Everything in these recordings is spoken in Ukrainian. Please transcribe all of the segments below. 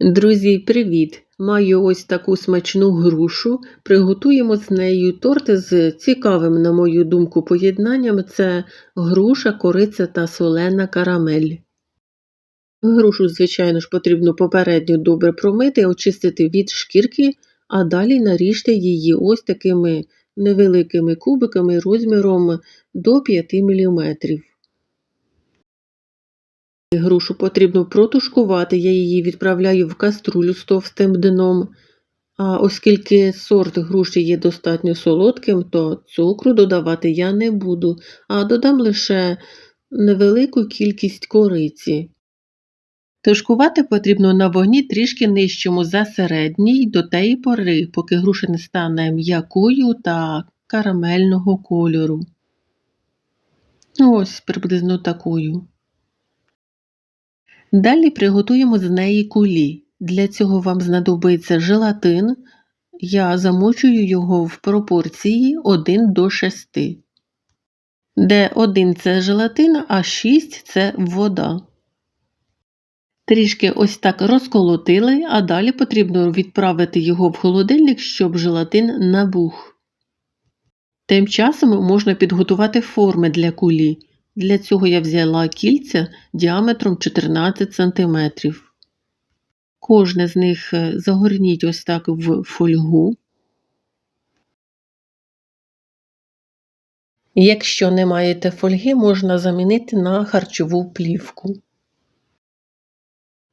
Друзі, привіт! Маю ось таку смачну грушу. Приготуємо з нею торт з цікавим, на мою думку, поєднанням це груша, кориця та солена карамель. Грушу, звичайно ж, потрібно попередньо добре промити, очистити від шкірки, а далі наріжте її ось такими невеликими кубиками розміром до 5 мм. Грушу потрібно протушкувати, я її відправляю в каструлю з товстим дном. А оскільки сорт груші є достатньо солодким, то цукру додавати я не буду, а додам лише невелику кількість кориці. Тушкувати потрібно на вогні трішки нижчому за середній до тієї пори, поки груша не стане м'якою та карамельного кольору. Ось приблизно такою. Далі приготуємо з неї кулі. Для цього вам знадобиться желатин. Я замочую його в пропорції 1 до 6, де 1 це желатин, а 6 це вода. Трішки ось так розколотили, а далі потрібно відправити його в холодильник, щоб желатин набух. Тим часом можна підготувати форми для кулі. Для цього я взяла кільця діаметром 14 см. Кожне з них е, загорніть ось так в фольгу. Якщо не маєте фольги, можна замінити на харчову плівку.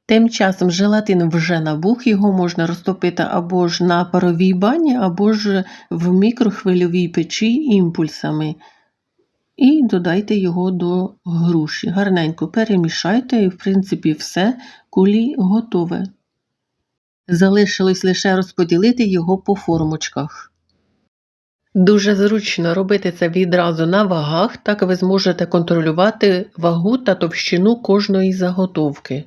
Тим часом желатин вже набух, його можна розтопити або ж на паровій бані, або ж в мікрохвильовій печі імпульсами і додайте його до груші. Гарненько перемішайте, і, в принципі, все, кулі готове. Залишилось лише розподілити його по формочках. Дуже зручно робити це відразу на вагах, так ви зможете контролювати вагу та товщину кожної заготовки.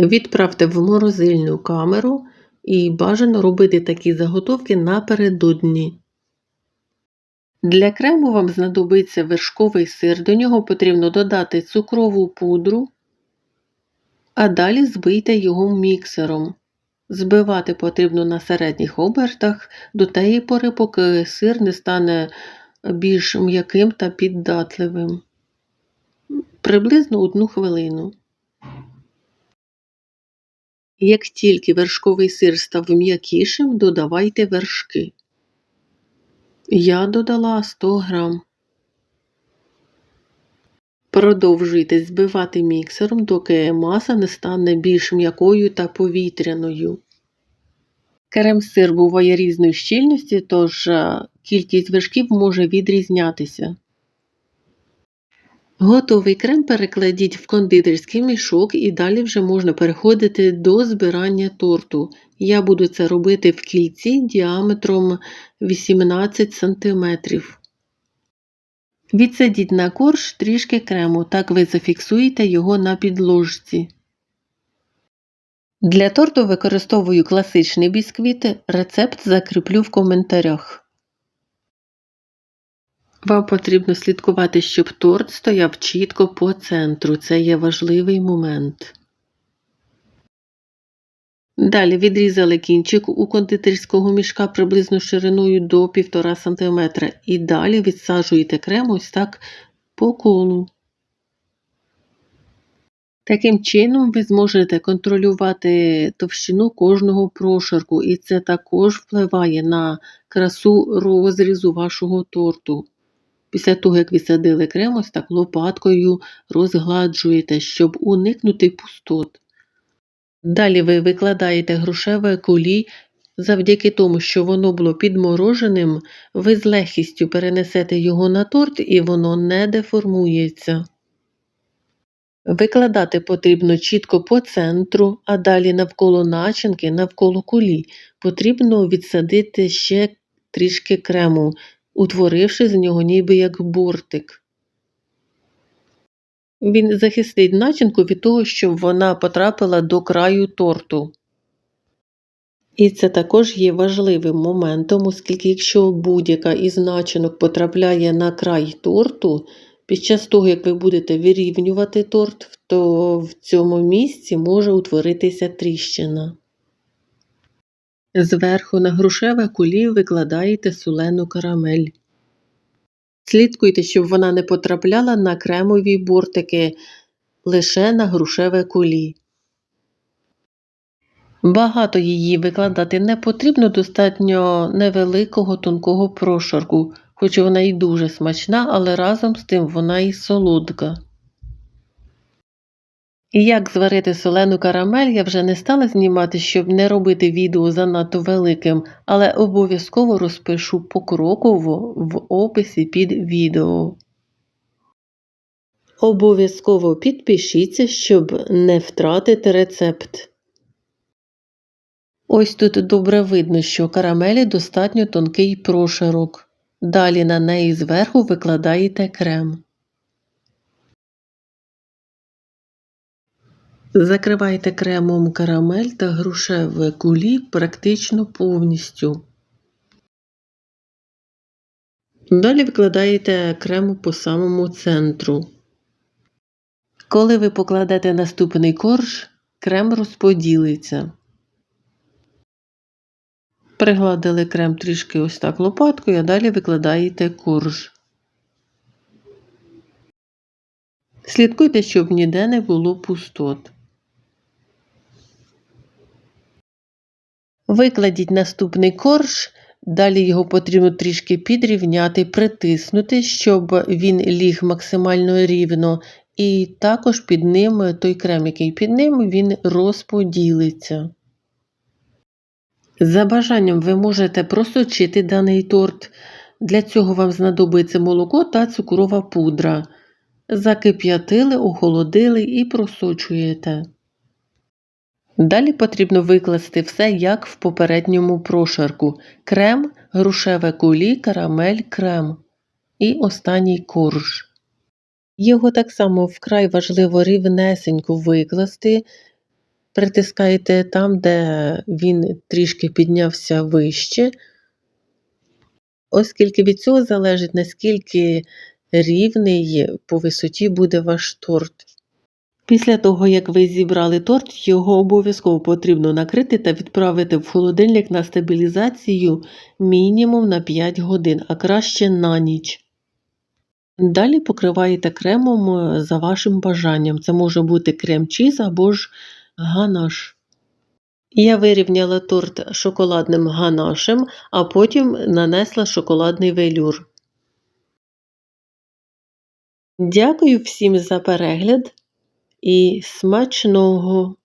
Відправте в морозильну камеру і бажано робити такі заготовки напередодні. Для крему вам знадобиться вершковий сир, до нього потрібно додати цукрову пудру, а далі збийте його міксером. Збивати потрібно на середніх обертах до тієї пори, поки сир не стане більш м'яким та піддатливим. Приблизно одну хвилину. Як тільки вершковий сир став м'якішим, додавайте вершки. Я додала 100 грам. Продовжуйте збивати міксером, доки маса не стане більш м'якою та повітряною. Крем-сир буває різної щільності, тож е, кількість вершків може відрізнятися. Готовий крем перекладіть в кондитерський мішок і далі вже можна переходити до збирання торту. Я буду це робити в кільці діаметром 18 см. Відсадіть на корж трішки крему, так ви зафіксуєте його на підложці. Для торту використовую класичний бісквіт, рецепт закріплю в коментарях. Вам потрібно слідкувати, щоб торт стояв чітко по центру. Це є важливий момент. Далі відрізали кінчик у кондитерського мішка приблизно шириною до 1,5 см. І далі відсаджуєте крем ось так по колу. Таким чином, ви зможете контролювати товщину кожного прошарку, і це також впливає на красу розрізу вашого торту. Після того, як відсадили крем, ось так лопаткою розгладжуєте, щоб уникнути пустот. Далі ви викладаєте грушеве кулі, завдяки тому, що воно було підмороженим, ви з легкістю перенесете його на торт і воно не деформується. Викладати потрібно чітко по центру, а далі навколо начинки, навколо кулі, потрібно відсадити ще трішки крему, утворивши з нього ніби як бортик. Він захистить начинку від того, щоб вона потрапила до краю торту. І це також є важливим моментом, оскільки якщо будь-яка із начинок потрапляє на край торту, Під час того, як ви будете вирівнювати торт, то в цьому місці може утворитися тріщина. Зверху на грушеве кулі викладаєте солену карамель. Слідкуйте, щоб вона не потрапляла на кремові бортики, лише на грушеве кулі. Багато її викладати не потрібно, достатньо невеликого тонкого прошарку, хоч вона і дуже смачна, але разом з тим вона і солодка. І як зварити солену карамель, я вже не стала знімати, щоб не робити відео занадто великим, але обов'язково розпишу покроково в описі під відео. Обов'язково підпишіться, щоб не втратити рецепт. Ось тут добре видно, що карамелі достатньо тонкий прошарок. Далі на неї зверху викладаєте крем. Закривайте кремом карамель та грушеве кулі практично повністю. Далі викладаєте крем по самому центру. Коли ви покладете наступний корж, крем розподілиться. Пригладили крем трішки ось так лопаткою, а далі викладаєте корж. Слідкуйте, щоб ніде не було пустот. Викладіть наступний корж, далі його потрібно трішки підрівняти, притиснути, щоб він ліг максимально рівно, і також під ним той крем, який під ним, він розподілиться. За бажанням ви можете просочити даний торт. Для цього вам знадобиться молоко та цукрова пудра. Закип'ятили, охолодили і просочуєте. Далі потрібно викласти все, як в попередньому прошарку: крем, грушеве кулі, карамель, крем і останній корж. Його так само вкрай важливо рівнесенько викласти. Притискаєте там, де він трішки піднявся вище, оскільки від цього залежить, наскільки рівний по висоті буде ваш торт. Після того, як ви зібрали торт, його обов'язково потрібно накрити та відправити в холодильник на стабілізацію мінімум на 5 годин, а краще на ніч. Далі покриваєте кремом за вашим бажанням. Це може бути крем-чіз або ж ганаш. Я вирівняла торт шоколадним ганашем, а потім нанесла шоколадний велюр. Дякую всім за перегляд і смачного!